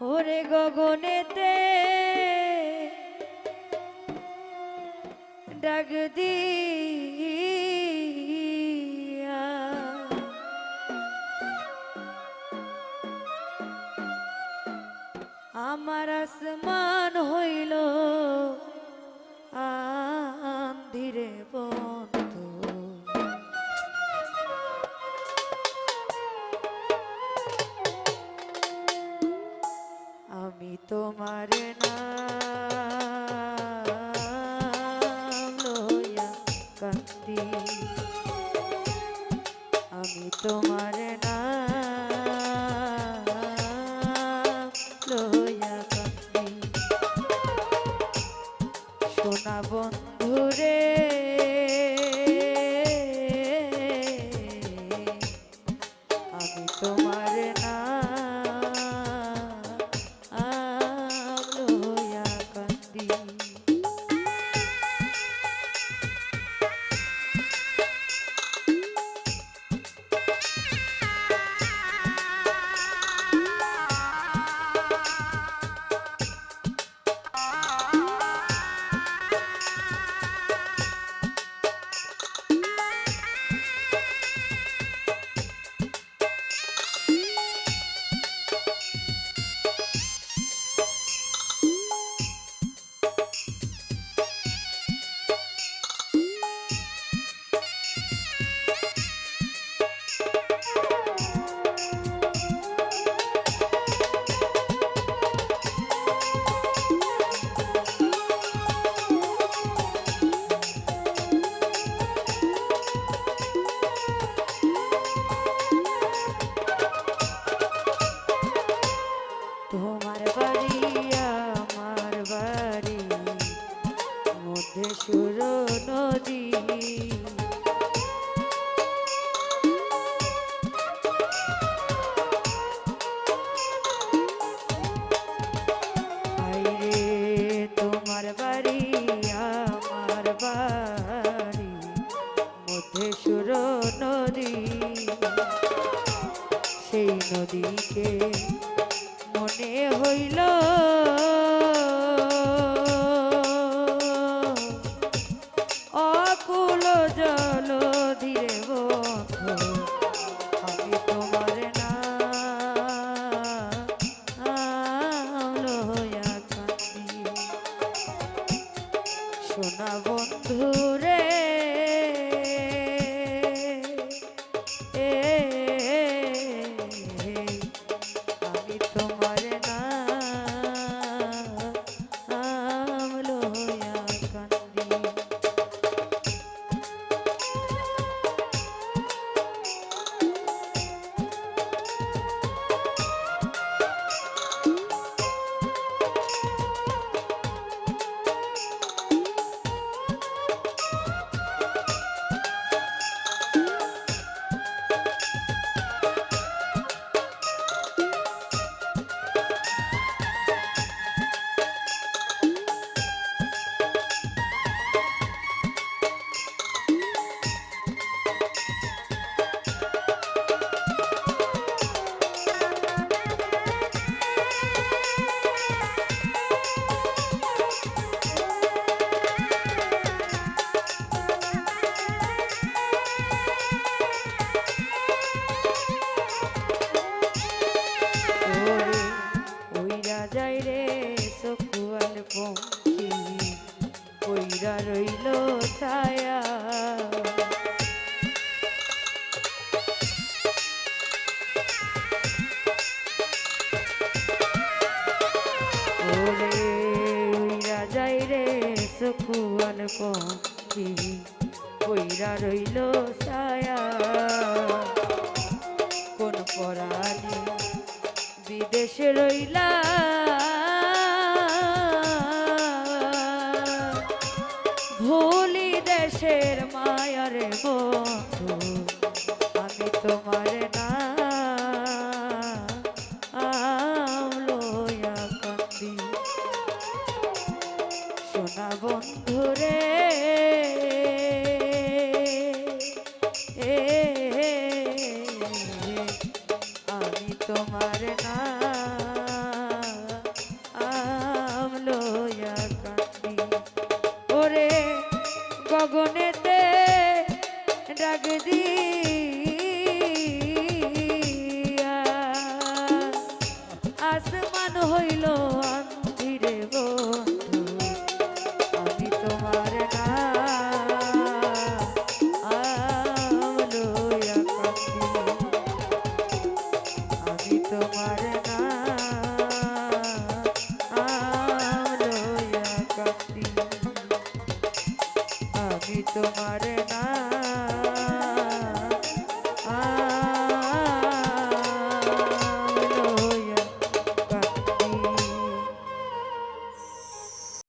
ওরে গগনেতে ডাক দিয়া তোমার নাম লইয়া কান্দি আমি তোমার নাম আমার বাড়ি নদী। সেই নদীকে মনে হইল সকুয়াল কইরা রইল ছায়া। কোন পরাণী বিদেশে রইলা। ভুলি দেশের মায়ার বন্ধু বন্ধুরে আমি তোমার না আমলোয়া কান্দি। ওরে গগনেতে ডাক দিয়ে